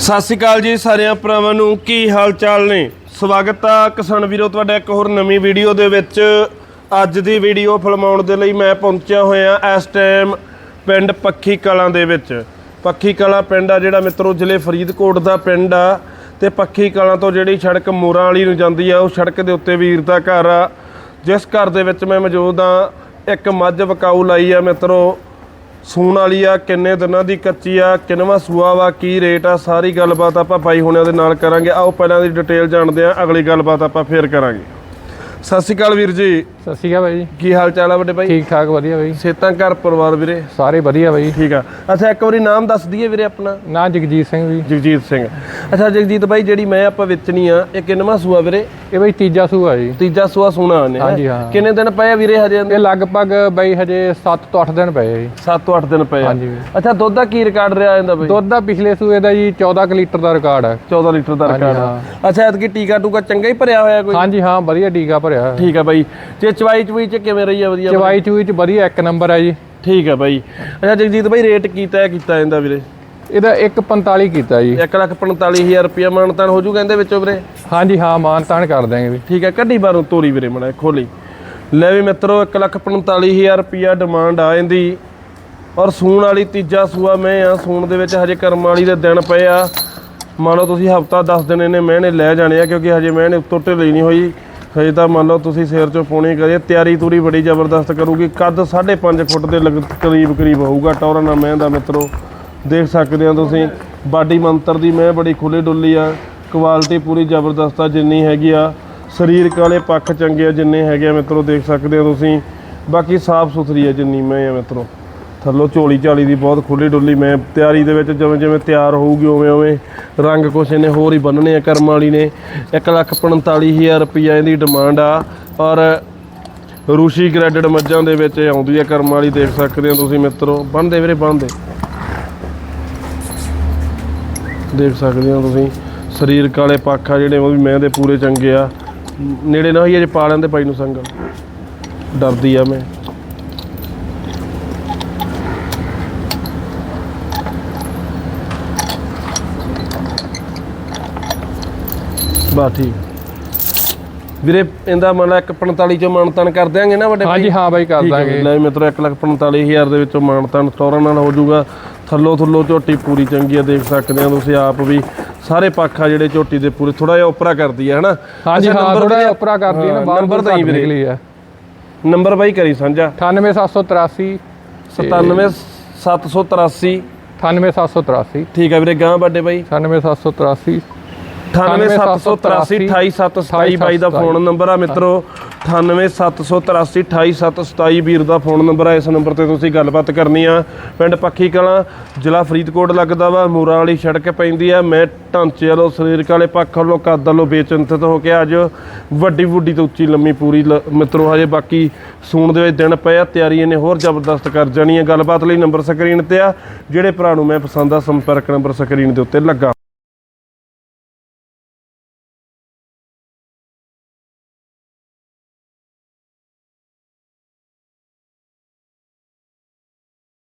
ਸਤਿ ਸ਼੍ਰੀ ਅਕਾਲ ਜੀ ਸਾਰਿਆਂ ਭਰਾਵਾਂ ਨੂੰ, ਕੀ ਹਾਲ ਚਾਲ ਨੇ? ਸਵਾਗਤ ਆ ਕਿਸਾਨ ਵੀਰੋ, ਤੁਹਾਡਾ ਇੱਕ ਹੋਰ ਨਵੀਂ ਵੀਡੀਓ ਦੇ ਵਿੱਚ। ਅੱਜ ਦੀ ਵੀਡੀਓ ਫਿਲਮਾਉਣ ਦੇ ਲਈ ਮੈਂ ਪਹੁੰਚਿਆ ਹੋਇਆ ਇਸ ਟਾਈਮ ਪਿੰਡ ਪੱਖੀ ਕਲਾਂ ਦੇ ਵਿੱਚ। ਪੱਖੀ ਕਲਾਂ ਪਿੰਡ ਆ ਜਿਹੜਾ ਮਿੱਤਰੋ, ਜ਼ਿਲ੍ਹੇ ਫਰੀਦਕੋਟ ਦਾ ਪਿੰਡ ਆ ਤੇ ਪੱਖੀ ਕਲਾਂ ਤੋਂ ਜਿਹੜੀ ਸੜਕ ਮੋਰਾਂ ਵਾਲੀ ਨੂੰ ਜਾਂਦੀ ਆ, ਉਹ ਸੜਕ ਦੇ ਉੱਤੇ ਵੀਰ ਦਾ ਘਰ ਆ। ਜਿਸ ਘਰ ਦੇ ਵਿੱਚ ਮੈਂ ਮੌਜੂਦ ਆ, ਇੱਕ ਮੱਝ ਵਕਾਊ ਲਾਈ ਆ ਮਿੱਤਰੋ। ਸੂਣ ਵਾਲੀ ਆ, ਕਿੰਨੇ ਦਿਨਾਂ ਦੀ ਕੱਚੀ ਆ, ਕਿੰਨਵਾ ਸੂਆ ਵਾ, ਕੀ ਰੇਟ ਆ, ਸਾਰੀ ਗੱਲਬਾਤ ਆਪਾਂ ਬਾਈ ਹੁਣਿਆਂ ਦੇ ਨਾਲ ਕਰਾਂਗੇ। ਆਓ ਪਹਿਲਾਂ ਦੀ ਡਿਟੇਲ ਜਾਣਦੇ ਆ, ਅਗਲੀ ਗੱਲਬਾਤ ਆਪਾਂ ਫੇਰ ਕਰਾਂਗੇ। ਸਤਿ ਸ਼੍ਰੀ ਅਕਾਲ ਵੀਰ ਜੀ। ਸਤਿ ਸ਼੍ਰੀ ਅਕਾਲ ਬਾਈ ਜੀ। ਕੀ ਹਾਲ ਚਾਲ ਆ ਵੱਡੇ ਬਾਈ? ਠੀਕ ਠਾਕ ਵਧੀਆ ਬਾਈ। ਸੇਤਾਂ ਘਰ ਪਰਿਵਾਰ ਵੀਰੇ? ਸਾਰੇ ਵਧੀਆ ਬਾਈ। ਠੀਕ ਆ। ਅੱਛਾ ਇੱਕ ਵਾਰੀ ਨਾਮ ਦੱਸ ਦਈਏ ਵੀਰੇ ਆਪਣਾ। ਨਾ ਜਗਜੀਤ ਸਿੰਘ ਵੀ ਜਗਜੀਤ ਸਿੰਘ। ਅੱਛਾ ਜਗਜੀਤ ਬਾਈ ਜਿਹੜੀ ਮੈਂ ਆਪਾਂ ਵੇਚਣੀ ਆ ਇਹ ਕਿੰਨਵਾ ਸੂਆ ਵੀਰੇ? ਇਹ ਬਾਈ ਤੀਜਾ ਸੂਆ ਜੀ। ਤੀਜਾ ਸੂਆ ਸੂਣਾ ਨੇ? ਹਾਂਜੀ, ਹਾਂ। ਕਿੰਨੇ ਦਿਨ ਪਏ ਆ ਵੀਰੇ ਹਜੇ ਇਹ ਲਗਭਗ ਬਾਈ ਹਜੇ 7 ਤੋਂ 8 ਦਿਨ ਪਏ ਆ ਜੀ। 7 ਤੋਂ 8 ਦਿਨ ਪਏ ਹਾਂਜੀ। ਅੱਛਾ ਦੁੱਧ ਦਾ ਕੀ ਰਿਕਾਰਡ ਰਿਹਾ ਜਾਂਦਾ ਬਾਈ? ਦੁੱਧ ਦਾ ਪਿਛਲੇ ਸੂਏ ਦਾ ਜੀ 14 ਕੁ ਲੀਟਰ ਦਾ ਰਿਕਾਰਡ ਹੈ 14 ਲੀਟਰ ਦਾ ਰਿਕਾਰਡ ਅੱਛਾ ਐਤਕੀ ਟੀਕਾ ਟੂਕਾ ਚੰਗਾ ਹੀ ਭਰਿਆ ਹੋਇਆ ਕੋਈ? ਹਾਂਜੀ ਹਾਂ ਵਧੀਆ ਟੀਕਾ ਭਰਿਆ। ਠੀਕ ਆ ਬਾਈ। ਜੇ ਚਵਾਈ ਚਵਈ ਚ ਕਿਵੇਂ ਰਹੀ ਆ? ਵਧੀਆ ਚਵਾਈ ਚੂਈ ਚ ਵਧੀਆ ਇੱਕ ਨੰਬਰ ਹੈ ਜੀ। ਠੀਕ ਆ ਬਾਈ। ਅੱਛਾ ਜਗਜੀਤ ਬਾਈ ਰੇਟ ਕੀਤਾ ਕੀਤਾ ਜਾਂਦਾ ਵੀਰੇ? ਇਹਦਾ 145 ਕੀਤਾ ਜੀ। 145000 ਰੁਪਇਆ ਮਾਨਤਾਨ ਹੋ ਜੂ ਕਹਿੰਦੇ ਵਿੱਚੋਂ ਵੀਰੇ? ਹਾਂਜੀ ਹਾਂ ਮਾਨ ਤਾਨ ਕਰ ਦਾਂਗੇ ਵੀ। ਠੀਕ ਆ ਕੱਢੀ ਬਾਰੋਂ ਤੋਰੀ ਵੀਰੇ ਮਣਾ ਖੋਲੀ। ਲੈ ਵੀ ਮਿੱਤਰੋ 145000 ਰੁਪਇਆ ਡਿਮਾਂਡ ਆ ਇਹਦੀ। ਔਰ ਸੂਣ ਵਾਲੀ ਤੀਜਾ ਸੂਆ ਮੈਂ ਆ ਸੂਣ ਦੇ ਵਿੱਚ ਹਜੇ ਕਰਮ ਵਾਲੀ ਦੇ ਦਿਨ ਪਏ ਆ। ਮੰਨ ਲਓ ਤੁਸੀਂ ਹਫਤਾ 10 ਦਿਨ ਇਹਨੇ ਮਹਿਣੇ ਲੈ ਜਾਣੇ ਆ ਕਿਉਂਕਿ ਹਜੇ ਮਹਿਣੇ ਉੱਤੋਂ ਢਿੱਲੀ ਨਹੀਂ ਹੋਈ। ਹਜੇ ਤਾਂ ਮੰਨ ਲਓ ਤੁਸੀਂ ਸਿਰ ਚੋਂ ਪੋਣੀ ਕਰੀਏ, ਤਿਆਰੀ ਤੂਰੀ ਬੜੀ ਜ਼ਬਰਦਸਤ ਕਰੂਗੀ। ਕੱਦ 5.5 ਫੁੱਟ ਦੇ ਲਗ- ਕਰੀਬ ਕਰੀਬ ਹੋਊਗਾ ਟੌਰਨ ਨਾਲ ਮਹਿ ਦਾ ਮਿੱਤਰੋ। ਦੇਖ ਸਕਦੇ ਹੋ ਤੁਸੀਂ, ਬਾਡੀ ਮੰਤਰ ਦੀ ਮੈਂ ਬੜੀ ਖੁੱਲੀ ਡੁੱਲੀ ਆ। ਕੁਆਲਿਟੀ ਪੂਰੀ ਜ਼ਬਰਦਸਤ ਆ, ਜਿੰਨੀ ਹੈਗੀ ਆ। ਸਰੀਰਕ ਵਾਲੇ ਪੱਖ ਚੰਗੇ ਆ, ਜਿੰਨੇ ਹੈਗੇ ਆ ਮਿੱਤਰੋ, ਦੇਖ ਸਕਦੇ ਹੋ ਤੁਸੀਂ। ਬਾਕੀ ਸਾਫ਼ ਸੁਥਰੀ ਆ ਜਿੰਨੀ ਮੈਂ ਆ ਮਿੱਤਰੋ। ਥੱਲੋਂ ਝੋਲੀ ਝਾਲੀ ਦੀ ਬਹੁਤ ਖੁੱਲੀ ਡੁੱਲੀ ਮੈਂ ਤਿਆਰੀ ਦੇ ਵਿੱਚ ਜਿਵੇਂ ਜਿਵੇਂ ਤਿਆਰ ਹੋਊਗੀ ਉਵੇਂ ਉਵੇਂ ਰੰਗ ਕੁਛ ਇਹਨੇ ਹੋਰ ਹੀ ਬੰਨਣੇ ਆ, ਕਰਮ ਵਾਲੀ ਨੇ। 145000 ਰੁਪਈਆ ਇਹਦੀ ਡਿਮਾਂਡ ਆ। ਔਰ ਰੂਸ਼ੀ ਗ੍ਰੈਡਡ ਮੱਝਾਂ ਦੇ ਵਿੱਚ ਇਹ ਆਉਂਦੀ ਆ, ਕਰਮ ਵਾਲੀ ਦੇਖ ਸਕਦੇ ਹੋ ਤੁਸੀਂ ਮਿੱਤਰੋ। ਬੰਨਦੇ ਵੀਰੇ ਬੰਨਦੇ ਦੇਖ ਸਕਦੇ ਹੋ ਤੁਸੀਂ ਸਰੀਰਕ ਵਾਲੇ ਪੱਖ ਆ ਜਿਹੜੇ, ਉਹ ਵੀ ਮੈਂ ਦੇ ਪੂਰੇ ਚੰਗੇ ਆ। ਨੇੜੇ ਨਾ ਹੋਈ ਅਜੇ ਪਾ ਲੈਂਦੇ ਭਾਈ ਨੂੰ ਸੰਗਲ। ਡਰਦੀ ਆ ਮੈਂ। ਬਾ ਠੀਕ। ਵੀਰੇ ਇਹਦਾ ਮੰਨ ਲਾ 145 ਚੋਂ ਮਾਨਤਨ ਕਰ ਦਿਆਂਗੇ ਨਾ ਵੱਡੇ ਹਾਂਜੀ ਹਾਂ ਬਾਈ ਕਰ ਠੀਕ ਹੈ ਦਾਂਗੇ। ਲੈ ਮਿੱਤਰੋ 145000 ਦੇ ਵਿੱਚੋਂ ਮਾਨਤਨ ਟੋਰਨ ਨਾਲ ਹੋ ਜਾਊਗਾ। ਥੱਲੋ ਥੱਲੋ ਝੋਟੀ ਪੂਰੀ ਚੰਗੀ ਆ ਦੇਖ ਸਕਦੇ ਆ ਤੁਸੀਂ ਆਪ ਵੀ। ਸਾਰੇ ਪੱਖਾ ਜਿਹੜੇ ਝੋਟੀ ਦੇ ਪੂਰੇ ਥੋੜਾ ਜਿਹਾ ਉਪਰਾ ਕਰਦੀ ਹੈ ਹਨਾ? ਹਾਂਜੀ ਅੱਛਾ, ਹਾਂ ਥੋੜਾ ਵੀਰੇ- ਉਪਰਾ ਕਰਦੀ ਹੈ ਨਾ ਹਾਂ, ਬਾਹਰ ਤਾਂ ਹੀ ਵੀਰੇ। ਨਿਕਲੀ ਹੈ ਨੰਬਰ ਬਾਈ ਕਰੀ ਸਾਂਝਾ। 98783 97783 98783 ਠੀਕ ਹੈ ਵੀਰੇ ਗਾਂ ਵੱਡੇ ਬਾਈ। 98783 98783 28727 ਬਾਈ ਦਾ ਫੋਨ ਨੰਬਰ ਆ ਮਿੱਤਰੋ। 98783 28727 ਵੀਰ ਦਾ ਫੋਨ ਨੰਬਰ ਆ। ਇਸ ਨੰਬਰ ਤੇ ਤੁਸੀਂ ਗੱਲਬਾਤ ਕਰਨੀ ਆ। ਪਿੰਡ ਪੱਖੀ ਕਲਾਂ ਜ਼ਿਲ੍ਹਾ ਫਰੀਦਕੋਟ ਲੱਗਦਾ ਵਾ। ਮੂਰਾਂ ਵਾਲੀ ਸੜਕ ਪੈਂਦੀ ਆ। ਮੈਂ ਢਾਂਚੇ ਵਾਲੋ ਸਰੀਰਕ ਵਾਲੇ ਪੱਖ ਵੱਲੋਂ ਕੱਦ ਵੱਲੋਂ ਬੇਚਿੰਤਤ ਹੋ ਕੇ ਅੱਜ ਵੱਡੀ ਵੱਡੀ ਤੇ ਉੱਚੀ ਲੰਮੀ ਪੂਰੀ ਮਿੱਤਰੋ ਹਜੇ ਬਾਕੀ ਸੂਣ ਦੇ ਵਿੱਚ ਦਿਨ ਪਏ ਆ। ਤਿਆਰੀ ਇਹਨੇ ਹੋਰ ਜ਼ਬਰਦਸਤ ਕਰ ਜਾਣੀ ਹੈ ਗੱਲਬਾਤ ਲਈ ਨੰਬਰ ਸਕਰੀਨ ਤੇ ਆ। ਜਿਹੜੇ ਭਰਾ ਨੂੰ ਮੈਂ ਪਸੰਦ ਆ ਸੰਪਰਕ ਨੰਬਰ ਸਕਰੀਨ ਦੇ ਉੱਤੇ ਲੱਗਾ।